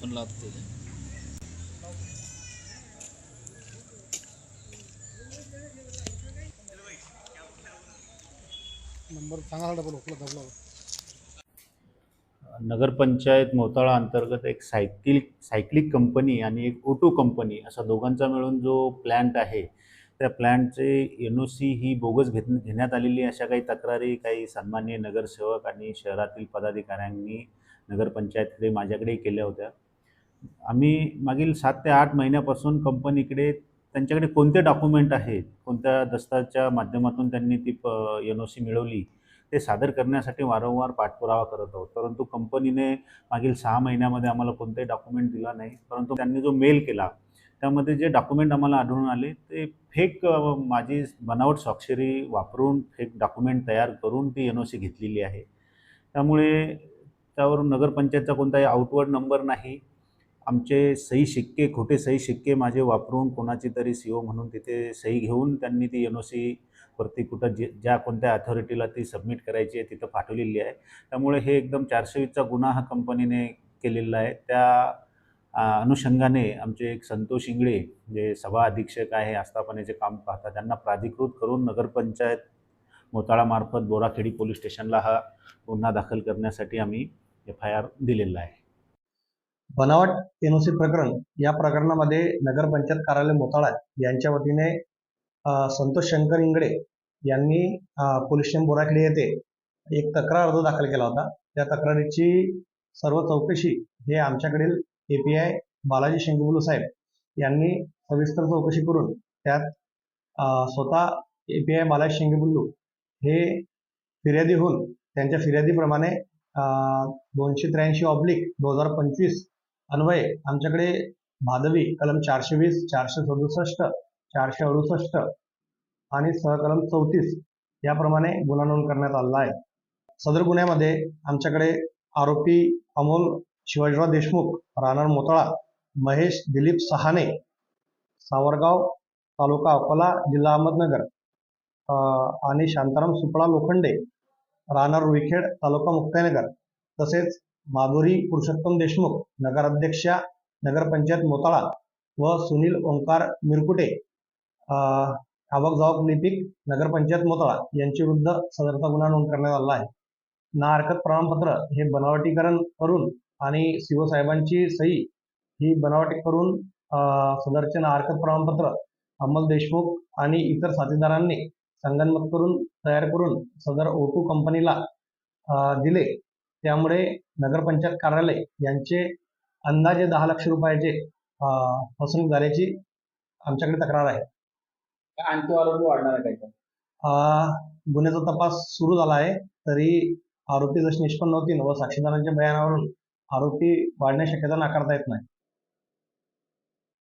Phone लावतो त्याच्या number सांगा डबल नगरपंचायत मोताळा अंतर्गत एक सायकल सायकलिक कंपनी आणि एक ओटो कंपनी असा दोघांचा मिळून जो प्लॅन्ट आहे त्या प्लॅन्टचे एन ओ सी ही बोगस घेत घेण्यात आलेली अशा काही तक्रारी काही सन्मान्य नगरसेवक आणि शहरातील पदाधिकाऱ्यांनी नगरपंचायतकडे माझ्याकडे केल्या होत्या. आम्ही मागील सात ते आठ महिन्यापासून कंपनीकडे त्यांच्याकडे कोणते डॉक्युमेंट आहेत कोणत्या दस्ताच्या माध्यमातून त्यांनी ती प एन ओ सी मिळवली ते सादर करण्यासाठी वारंवार पाठपुरावा करत आहोत. परंतु कंपनीने मागील सहा महिन्यामध्ये आम्हाला कोणतेही डॉक्युमेंट दिला नाही. परंतु त्यांनी जो मेल केला त्यामध्ये जे डॉक्युमेंट आम्हाला आढळून आले ते फेक माझी बनावट स्वाक्षरी वापरून फेक डॉक्युमेंट तयार करून ती एन ओ सी घेतलेली आहे. त्यामुळे त्यावरून नगरपंचायतचा कोणताही आउटवर्ड नंबर नाही. आमचे सही शिक्के खोटे सही शिक्के माझे वापरून कोणाची तरी सी ओ म्हणून तिथे सही घेऊन त्यांनी ती एन ओ सी वरती कुठं जे ज्या कोणत्या अथॉरिटीला ती सबमिट करायची आहे तिथं पाठवलेली आहे. त्यामुळे हे एकदम चारशे वीसचा गुन्हा हा कंपनीने केलेला आहे. त्या अनुषंगाने आमचे एक संतोष इंगळे जे सभा अधीक्षक आहे आस्थापनेचे काम पाहतात त्यांना प्राधिकृत करून नगरपंचायत मोताळामार्फत बोराखेडी पोलीस स्टेशनला हा गुन्हा दाखल करण्यासाठी आम्ही एफ आय आर दिलेला आहे. बनावट एनओसी प्रकरण या प्रकरणामध्ये नगरपंचायत कार्यालय मोताळा यांच्या वतीने संतोष शंकर इंगडे यांनी पोलीस स्टेशन बोराखेडी येथे एक तक्रार अर्ज दाखल केला होता. त्या तक्रारीची सर्व चौकशी हे आमच्याकडील A P I Balaji Shengubulu साहेब यांनी सविस्तर चौकशी करून त्यात स्वतः A P I Balaji Shengubullu हे फिर्यादी होऊन त्यांच्या फिर्यादीप्रमाणे दोनशे त्र्याऐंशी ऑब्लिक दोन हजार पंचवीस अन्वये आमच्याकडे भादवी कलम चारशे वीस चारशे सदुसष्ट चारशे अडुसष्ट आणि सहकलम चौतीस याप्रमाणे गुन्हा नोंद करण्यात आलेला आहे. सदर गुन्ह्यामध्ये आमच्याकडे आरोपी अमोल शिवाजीराव देशमुख राहणार मोतळा महेश दिलीप सहाने सावरगाव तालुका अकोला जिल्हा अहमदनगर आणि शांताराम सुपळा लोखंडे राहणार रुईखेड तालुका मुक्ताईनगर तसेच माधुरी पुरुषोत्तम देशमुख नगराध्यक्षा नगरपंचायत मोताळा व सुनील ओंकार मिरकुटे आवक जावक लिपिक नगरपंचायत मोताळा यांच्या विरुद्ध सदरचा गुन्हा नोंद करण्यात आला आहे. ना हरकत प्रमाणपत्र हे बनावटीकरण करून आणि सीओ साहेबांची सही ही बनावटी करून सदरचे ना हरकत प्रमाणपत्र अमल देशमुख आणि इतर साथीदारांनी संगनमत करून तयार करून सदर ओटू कंपनीला दिले. त्यामुळे नगरपंचायत कार्यालय यांचे अंदाजे दहा लक्ष रुपयाचे फसवणूक झाल्याची आमच्याकडे तक्रार आहे. आणखी आरोपी वाढणार आहे अं, गुन्ह्याचा तपास सुरू झाला आहे तरी आरोपी जशी निष्पन्न होतील व साक्षीदारांच्या बयानावरून आरोपी वाढण्याची शक्यता नाकारता येत नाही.